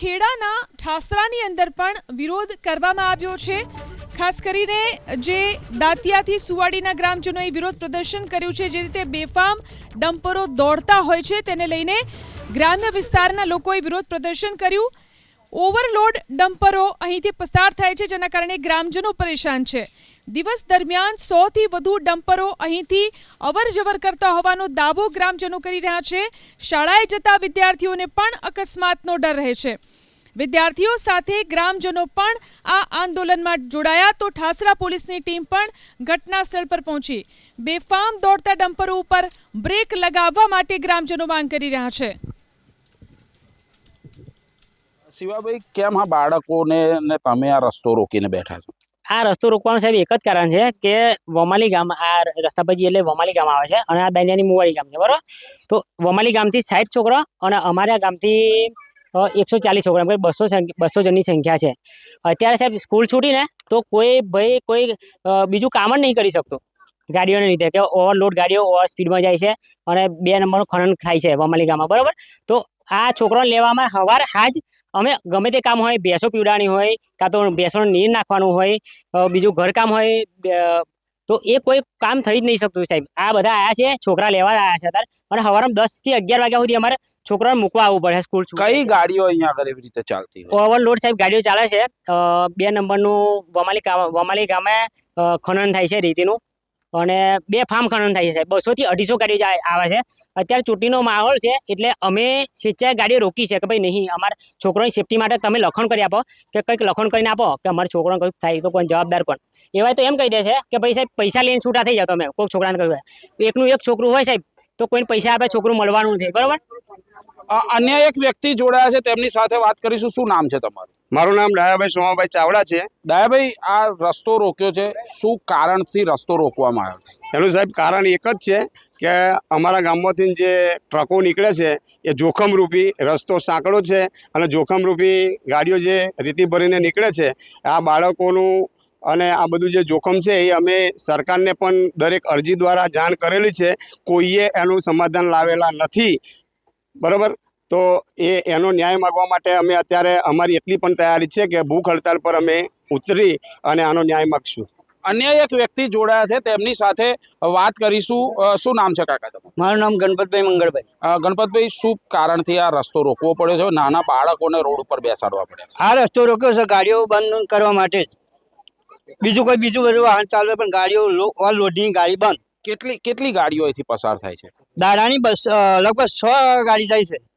ખેડાના ઠાસરાની અંદર પણ વિરોધ કરવામાં આવ્યો છે. ખાસ કરીને જે દાંતિયાથી સુવાડીના ગ્રામજનોએ વિરોધ પ્રદર્શન કર્યું છે, જે રીતે બેફામ ડમ્પરો દોડતા હોય છે, તેને લઈને ગ્રામ્ય વિસ્તારના લોકોએ વિરોધ પ્રદર્શન કર્યું. ઓવરલોડ ડમ્પરો અહીંથી પસાર થાય છે, જેના કારણે ગ્રામજનો પરેશાન છે. દિવસ દરમિયાન સોથી વધુ ડમ્પરો અહીંથી અવર જવર કરતા હોવાનો દાવો ગ્રામજનો કરી રહ્યા છે. શાળાએ જતા વિદ્યાર્થીઓને પણ અકસ્માતનો ડર રહે છે. વિદ્યાર્થીઓ સાથે ગ્રામજનો પણ આ આંદોલનમાં જોડાયા તો ઠાસરા પોલીસની ટીમ પણ ઘટના સ્થળ પર પહોંચી. બેફામ દોડતા ડમ્પરો ઉપર બ્રેક લગાવવા માટે ગ્રામજનો માંગ કરી રહ્યા છે. શિવાભાઈ, કેમ આ બાળકોને ને તમે આ રસ્તો રોકીને બેઠા છો? આ રસ્તો રોકવાનું સાહેબ એક જ કારણ છે કે વમાલી ગામ, આ રસ્તા એટલે વમાલી ગામ આવે છે અને આ દાંડિયાની મુવાડી ગામ છે, બરાબર? તો વમાલી ગામથી સાઠ છોકરા અને અમારા ગામથી એકસો ચાલીસ છોકરા, એમ બસો બસો જણની સંખ્યા છે. અત્યારે સાહેબ સ્કૂલ છૂટીને તો કોઈ ભાઈ કોઈ બીજું કામ જ નહીં કરી શકતો. ગાડીઓને લીધે કે ઓવરલોડ ગાડીઓ ઓવર સ્પીડમાં જાય છે અને બે નંબરનું ખનન થાય છે વમાલી ગામમાં, બરાબર? તો આ છોકરાઓને લેવામાં સવાર હાજ અમે ગમે તે કામ હોય ભેંસો પીવડાવવાની હોય કાં તો ભેંસોને નીર નાખવાનું હોય બીજું ઘરકામ હોય તો એ કોઈ કામ થઈ જ નહીં શકતું સાહેબ. આ બધા આયા છે છોકરા લેવા આયા છે અત્યારે. અને સવારમાં દસથી અગિયાર વાગ્યા સુધી અમારે છોકરાને મૂકવા આવવું પડે સ્કૂલ કઈ ગાડીઓ અહીંયા આગળ એવી રીતે ચાલતી ઓવરલોડ સાહેબ ગાડીઓ ચાલે છે. બે નંબરનું વમાલી ગામ વમાલી ગામે ખનન થાય છે રીતિનું. અને બે ફાર્મ ખનન થાય છે. સાહેબ બસો થી અઢીસો ગાડીઓ આવે છે. અત્યારે ચૂંટણીનો માહોલ છે એટલે અમે સ્વેચ્છાએ ગાડીઓ રોકી છે કે ભાઈ નહીં, અમારા છોકરોની સેફટી માટે તમે લખણ કરી આપો કે કંઈક લખણ કરીને આપો કે અમારા છોકરાને કંઈક થાય તો કોઈ જવાબદાર કોણ. એવાય તો એમ કહી દે છે કે ભાઈ સાહેબ, પૈસા લઈને છૂટા થઈ જાઓ તમે. કોઈક છોકરાને કહ્યું એકનું એક છોકરું હોય સાહેબ, તો કોઈને પૈસા આપે, છોકરું મળવાનું નથી. બરાબર? અન્ય એક વ્યક્તિ જોડાયા છે, તેમની સાથે વાત કરીશું. શું નામ છે તમારું? મારું નામ ડાયાભાઈ સોમાભાઈ ચાવડા છે. દયાભાઈ આ રસ્તો રોક્યો છે. શું કારણથી રસ્તો રોકવામાં આવ્યો એનું સાહેબ કારણ એક જ છે કે અમારા ગામમાંથી જે ટ્રકો નીકળે છે એ જોખમરૂપી રસ્તો સાંકડો છે અને જોખમરૂપી ગાડીઓ જે રીતિ ભરીને નીકળે છે આ બાળકોનું અને આ બધું જે જોખમ છે એ અમે સરકારને પણ દરેક અરજી દ્વારા જાણ કરેલી છે. કોઈએ એનું સમાધાન લાવેલા નથી. બરાબર? તો એ એનો ન્યાય માગવા માટે અમે અત્યારે અમારી એટલી પણ તૈયારી છે કે ભૂખ હડતાલ પર અમે ઉતરી અને આનો ન્યાય માગશું. અન્ય એક વ્યક્તિ જોડાયા છે તેમની સાથે વાત કરીશું. શું નામ છે કાકા તમારું? મારું નામ ગણપતભાઈ મંગળભાઈ. ગણપતભાઈ શું કારણથી આ રસ્તો રોકવો પડ્યો છે? નાના બાળકોને રોડ ઉપર બેસાડવા પડે આ રસ્તો રોક્યો છે ગાડીઓ બંધ કરવા માટે જ. બીજું કોઈ બીજું બધું વાહન ચાલુ પણ ગાડીઓ લો- ઓલ લોડિંગ ગાડી બંધ. કેટલી કેટલી ગાડીઓ અહીંથી પસાર થાય છે? દાડાની બસ લગભગ છ ગાડી જાય છે.